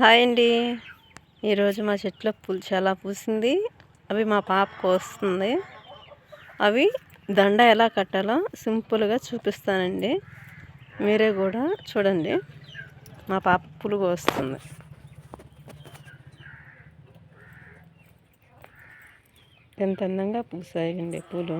Hi అండి. ఈరోజు మా చెట్లో పూలు చాలా పూసింది. అవి మా పాప కోస్తుంది అవి దండ ఎలా కట్టాలో సింపుల్గా చూపిస్తానండి. మీరే కూడా చూడండి. మా పాప పూలు కోస్తుంది. ఎంత అందంగా పూసాయండి పూలు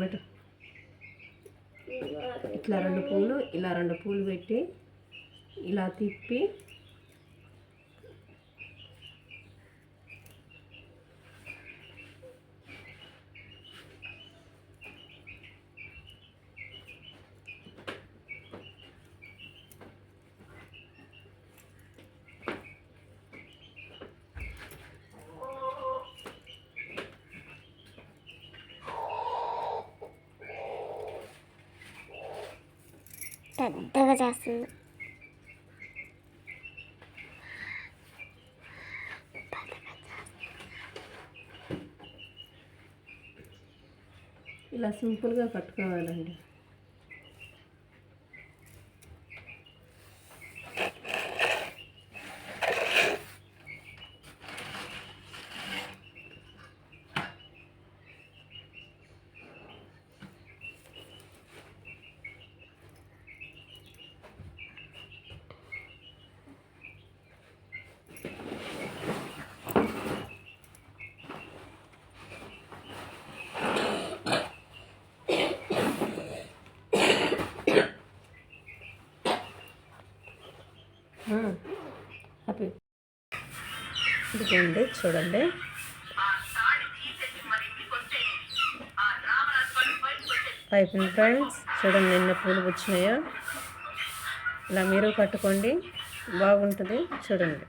పెట్టు ఇట్లా రెండు పూలు ఇలా రెండు పూలు పెట్టి ఇలా తిప్పి పెద్దగా చేస్తుంది. ఇలా సింపుల్గా కట్టుకోవాలండి. హ్యాపీ. ఇదిగోండి చూడండి. అయిపోయింది ఫ్రెండ్స్. చూడండి ఎన్ని పూలు వచ్చినాయో ఇలా మీరు కట్టుకోండి బాగుంటుంది. చూడండి.